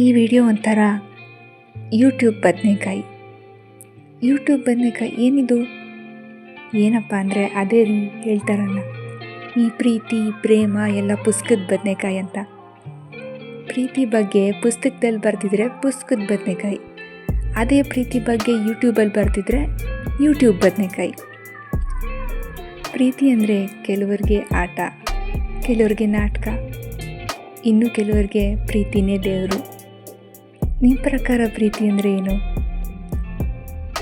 ಈ ವಿಡಿಯೋ ಒಂಥರ ಯೂಟ್ಯೂಬ್ ಬದನೆಕಾಯಿ. ಯೂಟ್ಯೂಬ್ ಬದನೆಕಾಯಿ ಏನಿದು? ಏನಪ್ಪ ಅಂದರೆ ಅದೇ ಹೇಳ್ತಾರಲ್ಲ. ಈ ಪ್ರೀತಿ, ಪ್ರೇಮ ಎಲ್ಲ ಪುಸ್ತಕದ ಬದನೆಕಾಯಿ ಅಂತ. ಪ್ರೀತಿ ಬಗ್ಗೆ ಪುಸ್ತಕದಲ್ಲಿ ಬರೆದಿದ್ರೆ ಪುಸ್ತಕದ ಬದನೆಕಾಯಿ. ಅದೇ ಪ್ರೀತಿ ಬಗ್ಗೆ ಯೂಟ್ಯೂಬಲ್ಲಿ ಬರೆದಿದ್ರೆ ಯೂಟ್ಯೂಬ್ ಬದನೆಕಾಯಿ. ಪ್ರೀತಿ ಅಂದರೆ ಕೆಲವರಿಗೆ ಆಟ, ಕೆಲವರಿಗೆ ನಾಟಕ, ಇನ್ನು ಕೆಲವರಿಗೆ ಪ್ರೀತಿನೇ ದೇವರು. ನಿಮ್ಮ ಪ್ರಕಾರ ಪ್ರೀತಿ ಅಂದರೆ ಏನು?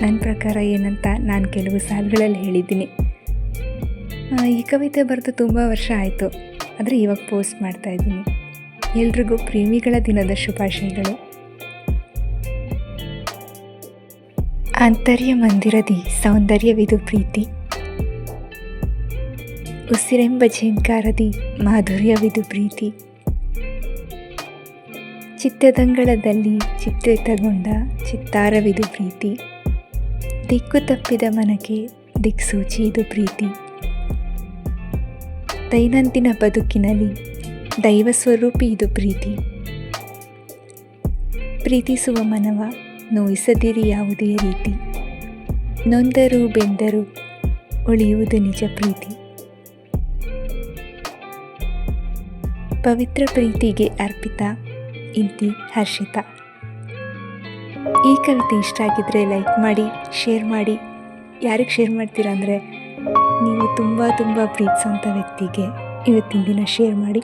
ನನ್ನ ಪ್ರಕಾರ ಏನಂತ ನಾನು ಕೆಲವು ಸಾಲುಗಳಲ್ಲಿ ಹೇಳಿದ್ದೀನಿ. ಈ ಕವಿತೆ ಬರೆದು ತುಂಬ ವರ್ಷ ಆಯಿತು. ಆದರೆ ಇವಾಗ ಪೋಸ್ಟ್ ಮಾಡ್ತಾ ಇದ್ದೀನಿ. ಎಲ್ರಿಗೂ ಪ್ರೇಮಿಗಳ ದಿನದ ಶುಭಾಶಯಗಳು. ಆಂತರ್ಯ ಮಂದಿರದಿ ಸೌಂದರ್ಯವಿದು ಪ್ರೀತಿ. ಉಸಿರೆಂಬ ಝೇಂಕಾರದಿ ಮಾಧುರ್ಯವಿದು ಪ್ರೀತಿ. ಚಿತ್ತದಂಗಳದಲ್ಲಿ ಚಿತ್ರಿತಗೊಂಡ ಚಿತ್ತಾರವಿದು ಪ್ರೀತಿ. ದಿಕ್ಕು ತಪ್ಪಿದ ಮನಕ್ಕೆ ದಿಕ್ಸೂಚಿ ಇದು ಪ್ರೀತಿ. ದೈನಂದಿನ ಬದುಕಿನಲ್ಲಿ ದೈವ ಸ್ವರೂಪಿ ಇದು ಪ್ರೀತಿ. ಪ್ರೀತಿಸುವ ಮನವ ನೋಯಿಸದಿರಿ ಯಾವುದೇ ರೀತಿ. ನೊಂದರೂ ಬೆಂದರೂ ಉಳಿಯುವುದು ನಿಜ ಪ್ರೀತಿ. ಪವಿತ್ರ ಪ್ರೀತಿಗೆ ಅರ್ಪಿತ ಇಂತಿ ಹರ್ಷಿತಾ. ಈ ಕವಿತೆ ಇಷ್ಟ ಆಗಿದ್ದರೆ ಲೈಕ್ ಮಾಡಿ ಶೇರ್ ಮಾಡಿ. ಯಾರಿಗೆ ಶೇರ್ ಮಾಡ್ತೀರಾ ಅಂದರೆ, ನೀವು ತುಂಬ ತುಂಬ ಪ್ರೀತಿಸೋಂಥ ವ್ಯಕ್ತಿಗೆ ಇವತ್ತಿನ ದಿನ ಶೇರ್ ಮಾಡಿ.